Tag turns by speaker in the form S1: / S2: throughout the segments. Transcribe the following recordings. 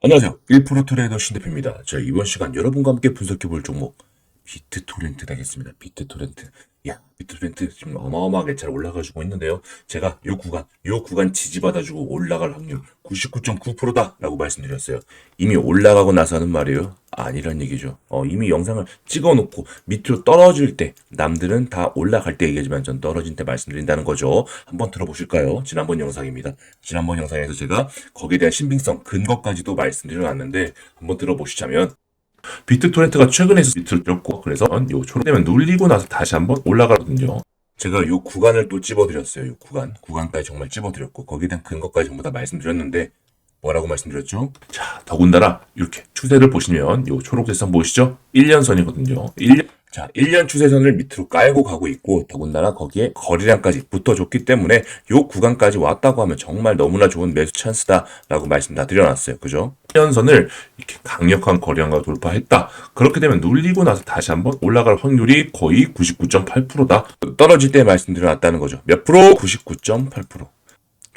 S1: 안녕하세요. 1% 트레이더 신대표입니다. 자, 이번 시간 여러분과 함께 분석해 볼 종목 비트토렌트 되겠습니다. 비트토렌트. 야, 비트토렌트 지금 어마어마하게 잘 올라가지고 있는데요. 제가 요 구간, 요 구간 지지받아주고 올라갈 확률 99.9%다 라고 말씀드렸어요. 이미 올라가고 나서는 말이에요. 아니란 얘기죠. 어, 이미 영상을 찍어놓고 밑으로 떨어질 때 남들은 다 올라갈 때 얘기하지만 전 떨어진 때 말씀드린다는 거죠. 한번 들어보실까요? 지난번 영상입니다. 지난번 영상에서 제가 거기에 대한 신빙성 근거까지도 말씀드려놨는데 한번 들어보시자면 비트토렌트가 최근에서 밑을 뚫고 그래서 요 초록되면 눌리고 나서 다시 한번 올라가거든요. 제가 요 구간을 또 찝어드렸어요. 요 구간. 구간까지 정말 찝어드렸고 거기에 대한 근거까지 전부 다 말씀드렸는데 뭐라고 말씀드렸죠? 자, 더군다나 이렇게 추세를 보시면 요 초록색 선 보이시죠? 1년선이거든요. 1년 자, 1년 추세선을 밑으로 깔고 가고 있고 더군다나 거기에 거래량까지 붙어줬기 때문에 요 구간까지 왔다고 하면 정말 너무나 좋은 매수 찬스다라고 말씀 다 드려놨어요. 그죠? 1년선을 이렇게 강력한 거래량과 돌파했다. 그렇게 되면 눌리고 나서 다시 한번 올라갈 확률이 거의 99.8%다. 떨어질 때 말씀드려놨다는 거죠. 몇 프로? 99.8%.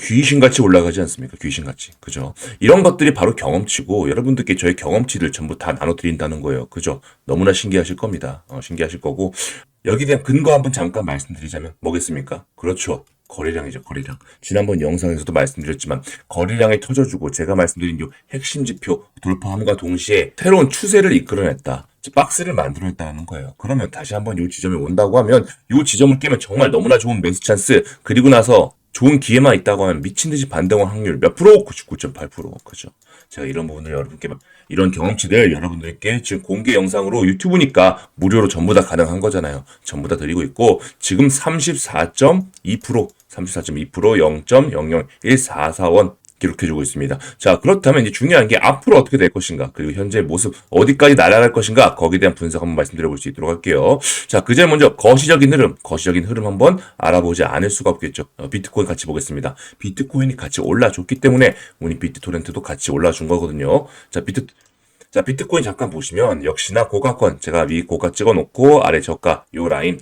S1: 귀신같이 올라가지 않습니까? 귀신같이. 그죠? 이런 것들이 바로 경험치고 여러분들께 저의 경험치를 전부 다 나눠드린다는 거예요. 그죠? 너무나 신기하실 겁니다. 어, 신기하실 거고 여기에 대한 근거 한번 잠깐 말씀드리자면 뭐겠습니까? 그렇죠. 거래량이죠, 거래량. 지난번 영상에서도 말씀드렸지만 거래량을 터져주고 제가 말씀드린 요 핵심 지표 돌파함과 동시에 새로운 추세를 이끌어냈다. 즉, 박스를 만들어냈다는 거예요. 그러면 다시 한번 요 지점에 온다고 하면 요 지점을 깨면 정말 너무나 좋은 매수 찬스 그리고 나서 좋은 기회만 있다고 하면 미친 듯이 반등할 확률 몇 프로? 99.8%. 그죠? 제가 이런 부분을 여러분께 이런 경험치들 여러분들께 지금 공개 영상으로 유튜브니까 무료로 전부 다 가능한 거잖아요. 전부 다 드리고 있고 지금 34.2% 34.2% 0.00144원 기록해주고 있습니다. 자, 그렇다면 이제 중요한 게 앞으로 어떻게 될 것인가, 그리고 현재 모습 어디까지 날아갈 것인가, 거기에 대한 분석 한번 말씀드려볼 수 있도록 할게요. 자, 그 전에 먼저 거시적인 흐름, 거시적인 흐름 한번 알아보지 않을 수가 없겠죠. 어, 비트코인 같이 보겠습니다. 비트코인이 같이 올라줬기 때문에 우리 비트토렌트도 같이 올라준 거거든요. 자, 비트 자, 비트코인 잠깐 보시면 역시나 고가권 제가 위 고가 찍어 놓고 아래 저가 요 라인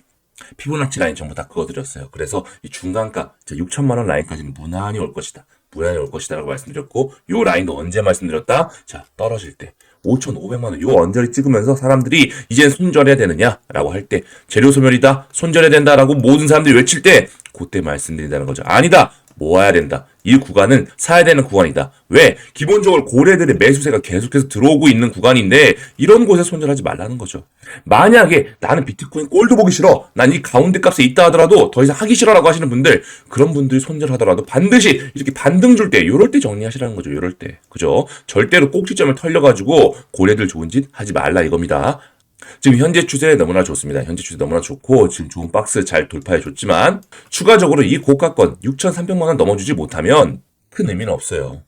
S1: 피보나치 라인 전부 다 그어드렸어요. 그래서 이 중간가 6천만 원 라인까지는 무난히 올 것이다. 무난히 올 것이다라고 말씀드렸고 요 라인도 언제 말씀드렸다? 자 떨어질 때 5,500만 원 요 언저리 찍으면서 사람들이 이젠 손절해야 되느냐라고 할 때 재료 소멸이다 손절해야 된다라고 모든 사람들이 외칠 때 그때 말씀드린다는 거죠. 아니다 모아야 된다. 이 구간은 사야 되는 구간이다. 왜? 기본적으로 고래들의 매수세가 계속해서 들어오고 있는 구간인데 이런 곳에 손절하지 말라는 거죠. 만약에 나는 비트코인 꼴도 보기 싫어. 난 이 가운데 값에 있다 하더라도 더 이상 하기 싫어라고 하시는 분들 그런 분들이 손절하더라도 반드시 이렇게 반등 줄 때 요럴 때 정리하시라는 거죠. 요럴 때. 그죠? 절대로 꼭지점을 털려 가지고 고래들 좋은 짓 하지 말라 이겁니다. 지금 현재 추세 너무나 좋습니다. 현재 추세 너무나 좋고 지금 좋은 박스 잘 돌파해 줬지만 추가적으로 이 고가권 6,300만 원 넘어주지 못하면 큰 의미는 없어요.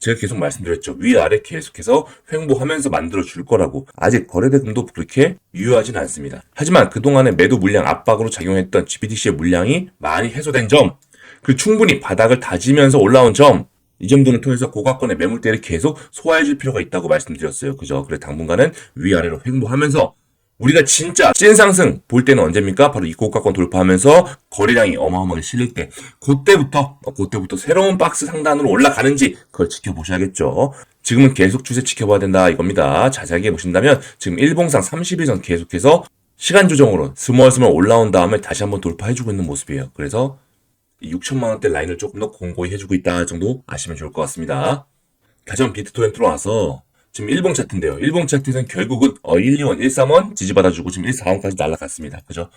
S1: 제가 계속 말씀드렸죠. 위아래 계속해서 횡보하면서 만들어 줄 거라고. 아직 거래대금도 그렇게 유효하진 않습니다. 하지만 그동안의 매도 물량 압박으로 작용했던 GBTC의 물량이 많이 해소된 점, 그 충분히 바닥을 다지면서 올라온 점, 이 정도는 통해서 고가권의 매물대를 계속 소화해줄 필요가 있다고 말씀드렸어요. 그죠? 그래 당분간은 위아래로 횡보하면서 우리가 진짜 찐 상승 볼 때는 언제입니까? 바로 이 고가권 돌파하면서 거래량이 어마어마하게 실릴 때 그때부터 어, 그때부터 새로운 박스 상단으로 올라가는지 그걸 지켜보셔야겠죠. 지금은 계속 추세 지켜봐야 된다 이겁니다. 자세하게 보신다면 지금 일봉상 30일선 계속해서 시간 조정으로 스멀스멀 올라온 다음에 다시 한번 돌파해주고 있는 모습이에요. 그래서 6천만 원대 라인을 조금 더 공고히 해주고 있다 정도 아시면 좋을 것 같습니다. 다시 비트토렌트로 와서 지금 일봉 차트인데요. 일봉 차트에서는 결국은 어, 1, 2원, 1, 3원 지지받아주고 지금 1, 4원까지 날아갔습니다. 그죠?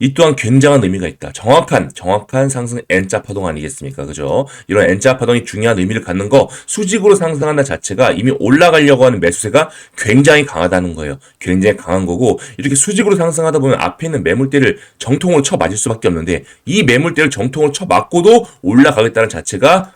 S1: 이 또한 굉장한 의미가 있다. 정확한, 정확한 상승 N자 파동 아니겠습니까? 그죠? 이런 N자 파동이 중요한 의미를 갖는 거, 수직으로 상승한다 자체가 이미 올라가려고 하는 매수세가 굉장히 강하다는 거예요. 굉장히 강한 거고, 이렇게 수직으로 상승하다 보면 앞에 있는 매물대를 정통으로 쳐 맞을 수밖에 없는데, 이 매물대를 정통으로 쳐 맞고도 올라가겠다는 자체가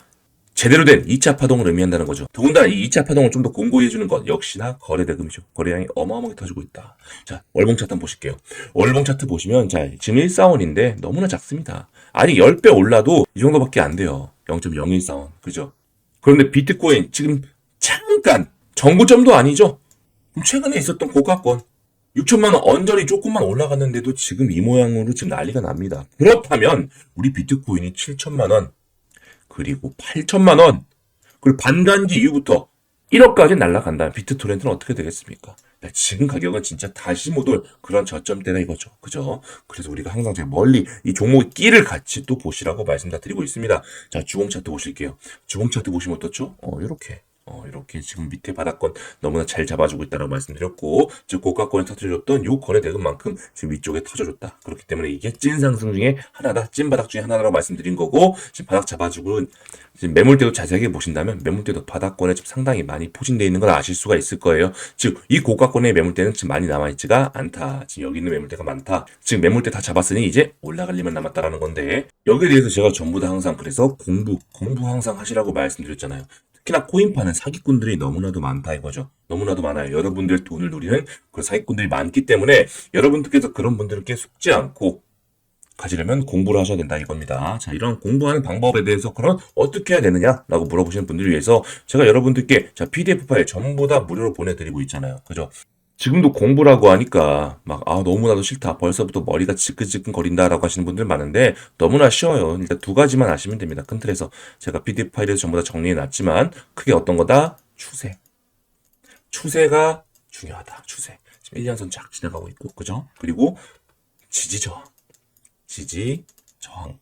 S1: 제대로 된 2차 파동을 의미한다는 거죠. 더군다나 이 2차 파동을 좀 더 공고히 해주는 것 역시나 거래대금이죠. 거래량이 어마어마하게 터지고 있다. 자, 월봉 차트 한번 보실게요. 월봉 차트 보시면 자, 지금 1사원인데 너무나 작습니다. 아니 10배 올라도 이 정도밖에 안 돼요. 0.014원. 그죠? 그런데 비트코인 지금 잠깐 정고점도 아니죠. 최근에 있었던 고가권 6천만 원 언저리 조금만 올라갔는데도 지금 이 모양으로 지금 난리가 납니다. 그렇다면 우리 비트코인이 7천만 원 그리고 8천만 원. 그리고 반단기 이후부터 1억까지 날아간다면 비트 토렌트는 어떻게 되겠습니까? 야, 지금 가격은 진짜 다시 못올 그런 저점대다 이거죠. 그죠? 그래서 우리가 항상 제가 멀리 이 종목의 끼를 같이 또 보시라고 말씀 다 드리고 있습니다. 자, 주봉 차트 보실게요. 주봉 차트 보시면 어떻죠? 어, 이렇게. 어, 이렇게 지금 밑에 바닥권 너무나 잘 잡아주고 있다고 말씀드렸고, 즉, 고가권에 터트려줬던 요 거래 대금만큼 지금 위쪽에 터져줬다. 그렇기 때문에 이게 찐 상승 중에 하나다, 찐 바닥 중에 하나라고 말씀드린 거고, 지금 바닥 잡아주고, 지금 매물대도 자세하게 보신다면 매물대도 바닥권에 지금 상당히 많이 포진되어 있는 걸 아실 수가 있을 거예요. 즉, 이 고가권의 매물대는 지금 많이 남아있지가 않다. 지금 여기 있는 매물대가 많다. 지금 매물대 다 잡았으니 이제 올라갈 일만 남았다라는 건데, 여기에 대해서 제가 전부 다 항상 그래서 공부, 공부 항상 하시라고 말씀드렸잖아요. 특히나 코인파는 사기꾼들이 너무나도 많다 이거죠. 너무나도 많아요. 여러분들 돈을 노리는 그런 사기꾼들이 많기 때문에 여러분들께서 그런 분들께 속지 않고 가지려면 공부를 하셔야 된다 이겁니다. 자, 이런 공부하는 방법에 대해서 그럼 어떻게 해야 되느냐라고 물어보시는 분들을 위해서 제가 여러분들께 자, PDF 파일 전부 다 무료로 보내드리고 있잖아요. 그죠? 지금도 공부라고 하니까 막 아 너무나도 싫다. 벌써부터 머리가 지끈지끈 거린다라고 하시는 분들 많은데 너무나 쉬워요. 일단 두 가지만 아시면 됩니다. 큰 틀에서. 제가 PDF 파일에서 전부 다 정리해 놨지만 크게 어떤 거다? 추세. 추세가 중요하다. 추세. 지금 1년선 쫙 지나가고 있고 그죠? 그리고 지지 저항 지지 저항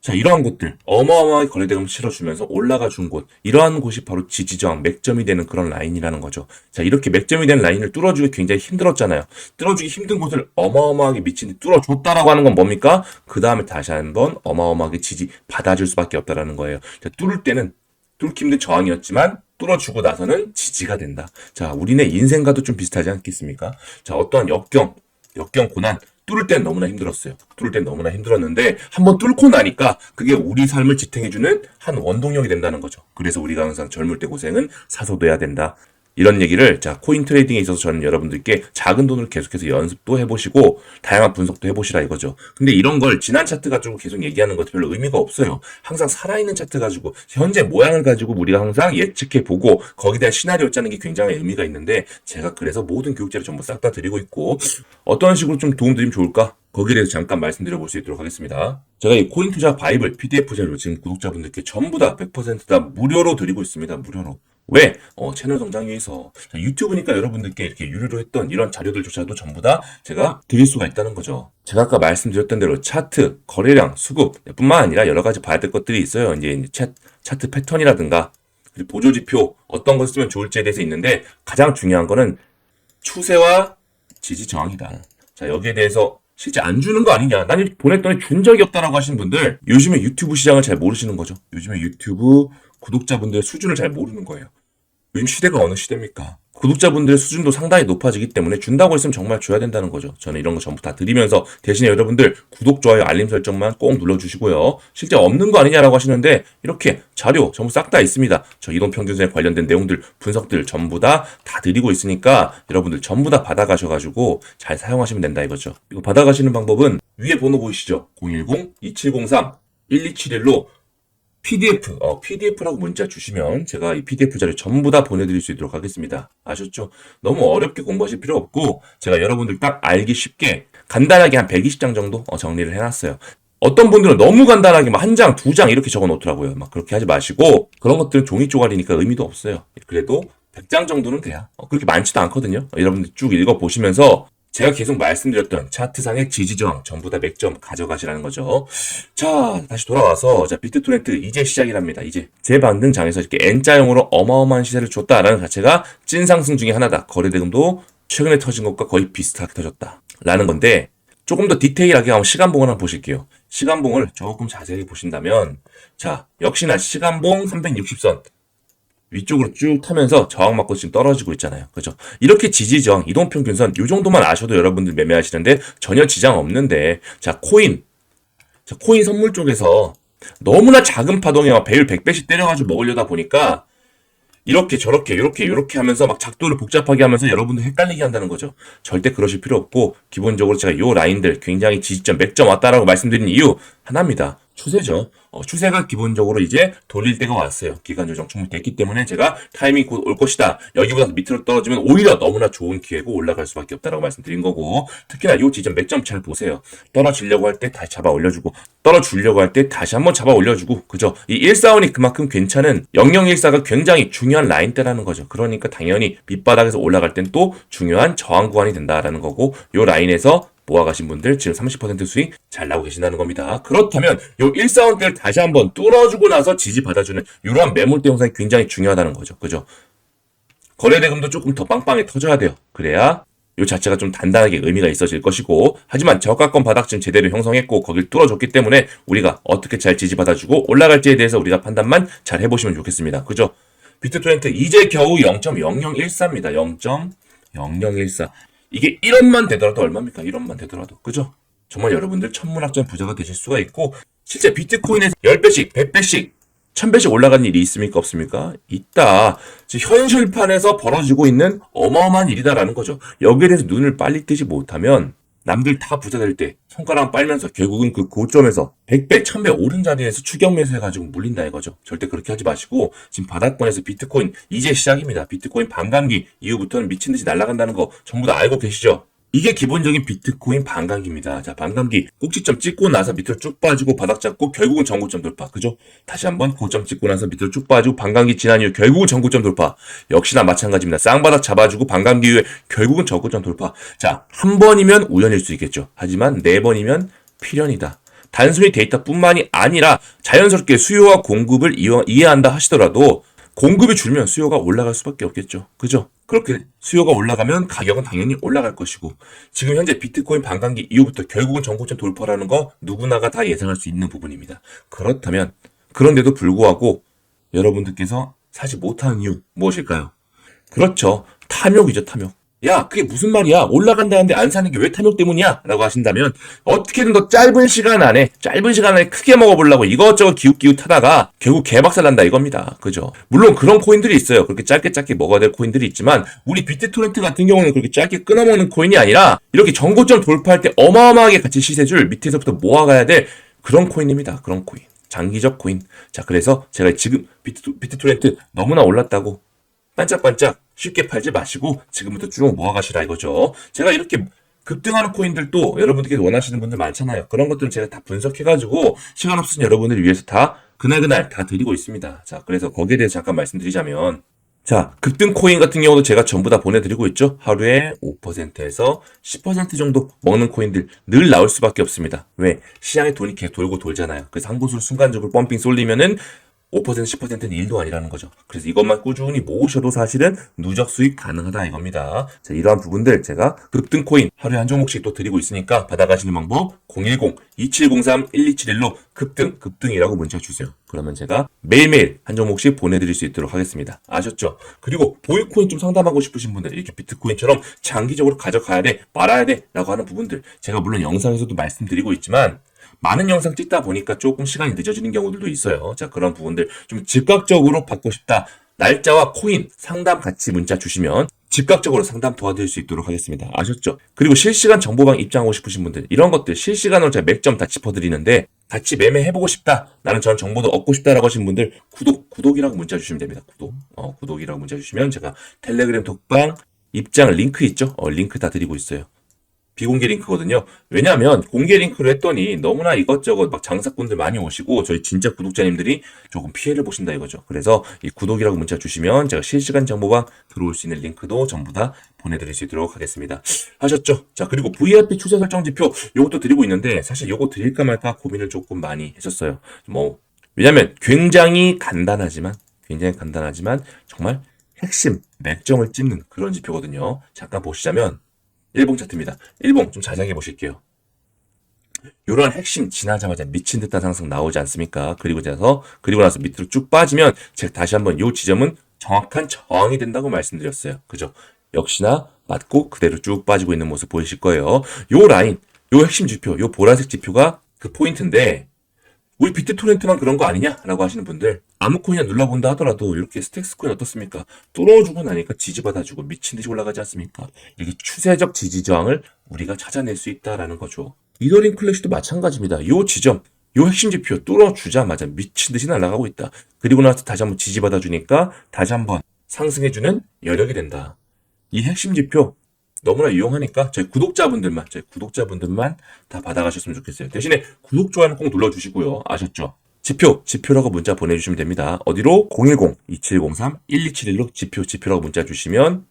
S1: 자, 이러한 곳들, 어마어마하게 거래대금 실어주면서 올라가 준 곳, 이러한 곳이 바로 지지저항, 맥점이 되는 그런 라인이라는 거죠. 자, 이렇게 맥점이 되는 라인을 뚫어주기 굉장히 힘들었잖아요. 뚫어주기 힘든 곳을 어마어마하게 미친 듯 뚫어줬다라고 하는 건 뭡니까? 그 다음에 다시 한번 어마어마하게 지지 받아줄 수밖에 없다라는 거예요. 자, 뚫을 때는 뚫기 힘든 저항이었지만, 뚫어주고 나서는 지지가 된다. 자, 우리네 인생과도 좀 비슷하지 않겠습니까? 자, 어떠한 역경, 역경 고난, 뚫을 땐 너무나 힘들었어요. 뚫을 땐 너무나 힘들었는데 한번 뚫고 나니까 그게 우리 삶을 지탱해주는 한 원동력이 된다는 거죠. 그래서 우리가 항상 젊을 때 고생은 사서돼야 된다. 이런 얘기를 자 코인 트레이딩에 있어서 저는 여러분들께 작은 돈을 계속해서 연습도 해보시고 다양한 분석도 해보시라 이거죠. 근데 이런 걸 지난 차트 가지고 계속 얘기하는 것도 별로 의미가 없어요. 항상 살아있는 차트 가지고 현재 모양을 가지고 우리가 항상 예측해 보고 거기에 대한 시나리오 짜는 게 굉장히 의미가 있는데 제가 그래서 모든 교육자를 전부 싹 다 드리고 있고 어떤 식으로 좀 도움 드리면 좋을까? 거기에 대해서 잠깐 말씀드려 볼 수 있도록 하겠습니다. 제가 이 코인 투자 바이블 PDF 자료 지금 구독자분들께 전부 다 100%다 무료로 드리고 있습니다. 무료로. 왜? 어, 채널 성장 위해서. 자, 유튜브니까 여러분들께 이렇게 유료로 했던 이런 자료들조차도 전부 다 제가 드릴 수가 있다는 거죠. 제가 아까 말씀드렸던 대로 차트, 거래량, 수급 뿐만 아니라 여러 가지 봐야 될 것들이 있어요. 이제 차, 차트 패턴이라든가 그리고 보조 지표 어떤 걸 쓰면 좋을지에 대해서 있는데 가장 중요한 거는 추세와 지지 저항이다. 자, 여기에 대해서 실제 안 주는 거 아니냐. 난 보냈더니 준 적이 없다라고 하시는 분들, 요즘에 유튜브 시장을 잘 모르시는 거죠. 요즘에 유튜브 구독자분들의 수준을 잘 모르는 거예요. 요즘 시대가 어느 시대입니까? 구독자분들의 수준도 상당히 높아지기 때문에 준다고 했으면 정말 줘야 된다는 거죠. 저는 이런 거 전부 다 드리면서 대신에 여러분들 구독, 좋아요, 알림 설정만 꼭 눌러주시고요. 실제 없는 거 아니냐라고 하시는데 이렇게 자료 전부 싹 다 있습니다. 저 이동평균선에 관련된 내용들, 분석들 전부 다 다 드리고 있으니까 여러분들 전부 다 받아가셔가지고 잘 사용하시면 된다 이거죠. 이거 받아가시는 방법은 위에 번호 보이시죠? 010-2703-1271로 PDF, 어, PDF라고 문자 주시면 제가 이 PDF 자료 전부 다 보내드릴 수 있도록 하겠습니다. 아셨죠? 너무 어렵게 공부하실 필요 없고 제가 여러분들 딱 알기 쉽게 간단하게 한 120장 정도 어, 정리를 해놨어요. 어떤 분들은 너무 간단하게 막 한 장, 두 장 이렇게 적어 놓더라고요. 막 그렇게 하지 마시고 그런 것들은 종이 쪼가리니까 의미도 없어요. 그래도 100장 정도는 돼야 어, 그렇게 많지도 않거든요. 어, 여러분들 쭉 읽어 보시면서 제가 계속 말씀드렸던 차트상의 지지저항 전부 다 맥점 가져가시라는 거죠. 자, 다시 돌아와서 자 비트 토렌트 이제 시작이랍니다. 이제 재반등 장에서 이렇게 N자형으로 어마어마한 시세를 줬다라는 자체가 찐 상승 중에 하나다. 거래대금도 최근에 터진 것과 거의 비슷하게 터졌다. 라는 건데 조금 더 디테일하게 한번 시간봉을 한번 보실게요. 시간봉을 조금 자세히 보신다면 자, 역시나 시간봉 360선 위쪽으로 쭉 타면서 저항 맞고 지금 떨어지고 있잖아요. 그죠? 이렇게 지지 저항, 이동평균선 이 정도만 아셔도 여러분들 매매하시는데 전혀 지장 없는데 자, 코인. 자, 코인 선물 쪽에서 너무나 작은 파동에 막 배율 100배씩 때려가지고 먹으려다 보니까 이렇게 저렇게 이렇게 이렇게 하면서 막 작도를 복잡하게 하면서 여러분들 헷갈리게 한다는 거죠. 절대 그러실 필요 없고 기본적으로 제가 요 라인들 굉장히 지지점 맥점 왔다라고 말씀드린 이유 하나입니다. 추세죠. 어, 추세가 기본적으로 이제 돌릴 때가 왔어요. 기간 조정 충분됐기 때문에 제가 타이밍 곧 올 것이다. 여기보다 밑으로 떨어지면 오히려 너무나 좋은 기회고 올라갈 수밖에 없다라고 말씀드린 거고 특히나 이 지점 맥점 잘 보세요. 떨어지려고 할 때 다시 잡아 올려주고 떨어주려고 할 때 다시 한번 잡아 올려주고 그죠? 이 1사원이 그만큼 괜찮은 0014가 굉장히 중요한 라인대라는 거죠. 그러니까 당연히 밑바닥에서 올라갈 땐 또 중요한 저항 구간이 된다라는 거고 이 라인에서 모아가신 분들 지금 30% 수익 잘 나고 계신다는 겁니다. 그렇다면 요 1사원대를 다시 한번 뚫어주고 나서 지지 받아주는 이러한 매물대 형상이 굉장히 중요하다는 거죠. 그죠? 거래대금도 조금 더 빵빵히 터져야 돼요. 그래야 요 자체가 좀 단단하게 의미가 있어질 것이고 하지만 저가권 바닥쯤 제대로 형성했고 거길 뚫어줬기 때문에 우리가 어떻게 잘 지지받아주고 올라갈지에 대해서 우리가 판단만 잘 해보시면 좋겠습니다. 그죠? 비트트렌트 이제 겨우 0.0014입니다. 0.0014 이게 1원만 되더라도 얼마입니까? 1원만 되더라도 그죠? 정말 여러분들 천문학적 부자가 되실 수가 있고 실제 비트코인에서 10배씩 100배씩 1000배씩 올라간 일이 있습니까? 없습니까? 있다. 현실판에서 벌어지고 있는 어마어마한 일이다라는 거죠. 여기에 대해서 눈을 빨리 뜨지 못하면 남들 다 부자 될 때 손가락 빨면서 결국은 그 고점에서 100배, 1000배 오른 자리에서 추격 매수해가지고 물린다 이거죠. 절대 그렇게 하지 마시고 지금 바닥권에서 비트코인 이제 시작입니다. 비트코인 반감기 이후부터는 미친 듯이 날아간다는 거 전부 다 알고 계시죠? 이게 기본적인 비트코인 반감기입니다. 자, 반감기 꼭지점 찍고 나서 밑으로 쭉 빠지고 바닥 잡고 결국은 전고점 돌파. 그죠? 다시 한번 고점 찍고 나서 밑으로 쭉 빠지고 반감기 지난 이후 결국은 전고점 돌파. 역시나 마찬가지입니다. 쌍바닥 잡아주고 반감기 이후에 결국은 전고점 돌파. 자, 한 번이면 우연일 수 있겠죠. 하지만 네 번이면 필연이다. 단순히 데이터뿐만이 아니라 자연스럽게 수요와 공급을 이해- 이해한다 하시더라도 공급이 줄면 수요가 올라갈 수밖에 없겠죠. 그죠? 그렇게 수요가 올라가면 가격은 당연히 올라갈 것이고 지금 현재 비트코인 반감기 이후부터 결국은 전고점 돌파라는 거 누구나가 다 예상할 수 있는 부분입니다. 그렇다면 그런데도 불구하고 여러분들께서 사지 못하는 이유 무엇일까요? 그렇죠. 탐욕이죠, 탐욕. 야, 그게 무슨 말이야? 올라간다는데 안 사는 게 왜 탐욕 때문이야? 라고 하신다면, 어떻게든 더 짧은 시간 안에, 짧은 시간 안에 크게 먹어보려고 이것저것 기웃기웃 하다가, 결국 개박살 난다 이겁니다. 그죠? 물론 그런 코인들이 있어요. 그렇게 짧게 짧게 먹어야 될 코인들이 있지만, 우리 비트토렌트 같은 경우는 그렇게 짧게 끊어먹는 코인이 아니라, 이렇게 정고점 돌파할 때 어마어마하게 같이 시세줄 밑에서부터 모아가야 될 그런 코인입니다. 그런 코인. 장기적 코인. 자, 그래서 제가 지금 비트, 비트토렌트 너무나 올랐다고 반짝반짝 쉽게 팔지 마시고 지금부터 쭉 모아가시라 이거죠. 제가 이렇게 급등하는 코인들도 여러분들께 원하시는 분들 많잖아요. 그런 것들을 제가 다 분석해가지고 시간 없으신 여러분들을 위해서 다 그날그날 다 드리고 있습니다. 자, 그래서 거기에 대해서 잠깐 말씀드리자면 자, 급등 코인 같은 경우도 제가 전부 다 보내드리고 있죠. 하루에 5%에서 10% 정도 먹는 코인들 늘 나올 수밖에 없습니다. 왜? 시장에 돈이 계속 돌고 돌잖아요. 그래서 한 곳으로 순간적으로 펌핑 쏠리면은 5% 10%는 일도 아니라는 거죠. 그래서 이것만 꾸준히 모으셔도 사실은 누적 수익 가능하다 이겁니다. 자, 이러한 부분들 제가 급등 코인 하루에 한 종목씩 또 드리고 있으니까 받아가시는 방법 010-2703-1271로 급등, 급등이라고 문자 주세요. 그러면 제가 매일매일 한 종목씩 보내드릴 수 있도록 하겠습니다. 아셨죠? 그리고 보이코인 좀 상담하고 싶으신 분들 이렇게 비트코인처럼 장기적으로 가져가야 돼, 말아야 돼 라고 하는 부분들 제가 물론 영상에서도 말씀드리고 있지만 많은 영상 찍다 보니까 조금 시간이 늦어지는 경우들도 있어요. 자, 그런 부분들 좀 즉각적으로 받고 싶다. 날짜와 코인 상담 같이 문자 주시면 즉각적으로 상담 도와드릴 수 있도록 하겠습니다. 아셨죠? 그리고 실시간 정보방 입장하고 싶으신 분들 이런 것들 실시간으로 제가 맥점 다 짚어드리는데 같이 매매해보고 싶다. 나는 저런 정보도 얻고 싶다라고 하신 분들 구독, 구독이라고 문자 주시면 됩니다. 구독. 어, 구독이라고 문자 주시면 제가 텔레그램 독방 입장 링크 있죠? 어, 링크 다 드리고 있어요. 비공개 링크거든요. 왜냐하면 공개 링크를 했더니 너무나 이것저것 막 장사꾼들 많이 오시고 저희 진짜 구독자님들이 조금 피해를 보신다 이거죠. 그래서 이 구독이라고 문자 주시면 제가 실시간 정보가 들어올 수 있는 링크도 전부 다 보내드릴 수 있도록 하겠습니다. 하셨죠? 자 그리고 VIP 추세 설정 지표 요것도 드리고 있는데 사실 요거 드릴까 말까 고민을 조금 많이 했었어요. 뭐 왜냐하면 굉장히 간단하지만 굉장히 간단하지만 정말 핵심 맥점을 찍는 그런 지표거든요. 잠깐 보시자면 일봉 차트입니다. 일봉 좀 자세하게 보실게요. 이런 핵심 지나자마자 미친 듯한 상승 나오지 않습니까? 그리고 나서 그리고 나서 밑으로 쭉 빠지면 제가 다시 한번 이 지점은 정확한 저항이 된다고 말씀드렸어요. 그죠? 역시나 맞고 그대로 쭉 빠지고 있는 모습 보이실 거예요. 요 라인, 요 핵심 지표, 요 보라색 지표가 그 포인트인데 우리 비트토렌트만 그런 거 아니냐라고 하시는 분들 아무 코인이나 눌러본다 하더라도 이렇게 스택스 코인 어떻습니까? 뚫어주고 나니까 지지받아주고 미친 듯이 올라가지 않습니까? 이렇게 추세적 지지 저항을 우리가 찾아낼 수 있다라는 거죠. 이더링 클래시도 마찬가지입니다. 이 지점 요 핵심 지표 뚫어주자마자 미친 듯이 날아가고 있다. 그리고 나서 다시 한번 지지받아 주니까 다시 한번 상승해주는 여력이 된다. 이 핵심 지표 너무나 유용하니까 저희 구독자분들만 저희 구독자분들만 다 받아가셨으면 좋겠어요. 대신에 구독 좋아요는 꼭 눌러주시고요. 아셨죠? 지표 지표라고 문자 보내주시면 됩니다. 어디로 010-2703-1271로 지표 지표라고 문자 주시면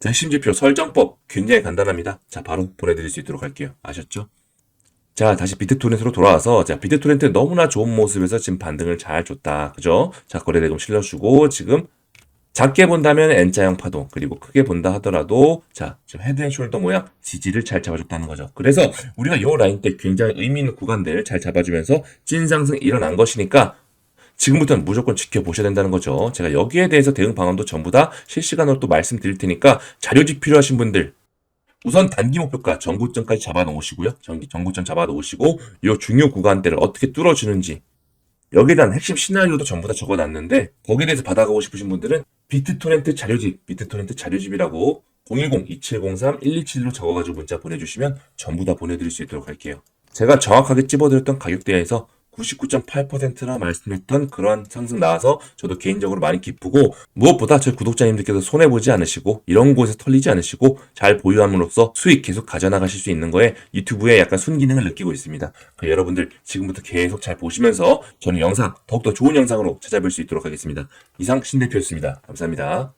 S1: 자, 핵심 지표 설정법 굉장히 간단합니다. 자 바로 보내드릴 수 있도록 할게요. 아셨죠? 자, 다시 비트토렌트로 돌아와서, 자, 비트토렌트 너무나 좋은 모습에서 지금 반등을 잘 줬다. 그죠? 자, 거래대금 실려주고, 지금 작게 본다면 N자형 파동, 그리고 크게 본다 하더라도, 자, 지금 헤드앤숄더 모양 지지를 잘 잡아줬다는 거죠. 그래서 우리가 요 라인 때 굉장히 의미 있는 구간들 잘 잡아주면서 찐 상승 일어난 것이니까, 지금부터는 무조건 지켜보셔야 된다는 거죠. 제가 여기에 대해서 대응 방안도 전부 다 실시간으로 또 말씀드릴 테니까 자료집 필요하신 분들 우선 단기 목표가 전고점까지 잡아 놓으시고요. 전기 전고점 잡아 놓으시고 이 중요 구간대를 어떻게 뚫어주는지 여기에 대한 핵심 시나리오도 전부 다 적어 놨는데 거기에 대해서 받아가고 싶으신 분들은 비트토렌트 자료집, 비트토렌트 자료집이라고 010-2703-127로 적어가지고 문자 보내주시면 전부 다 보내드릴 수 있도록 할게요. 제가 정확하게 찝어드렸던 가격대에서 99.8%라 말씀했던 그러한 상승 나와서 저도 개인적으로 많이 기쁘고 무엇보다 저희 구독자님들께서 손해보지 않으시고 이런 곳에 털리지 않으시고 잘 보유함으로써 수익 계속 가져나가실 수 있는 거에 유튜브에 약간 순기능을 느끼고 있습니다. 그러니까 여러분들 지금부터 계속 잘 보시면서 저는 영상 더욱더 좋은 영상으로 찾아뵐 수 있도록 하겠습니다. 이상 신대표였습니다. 감사합니다.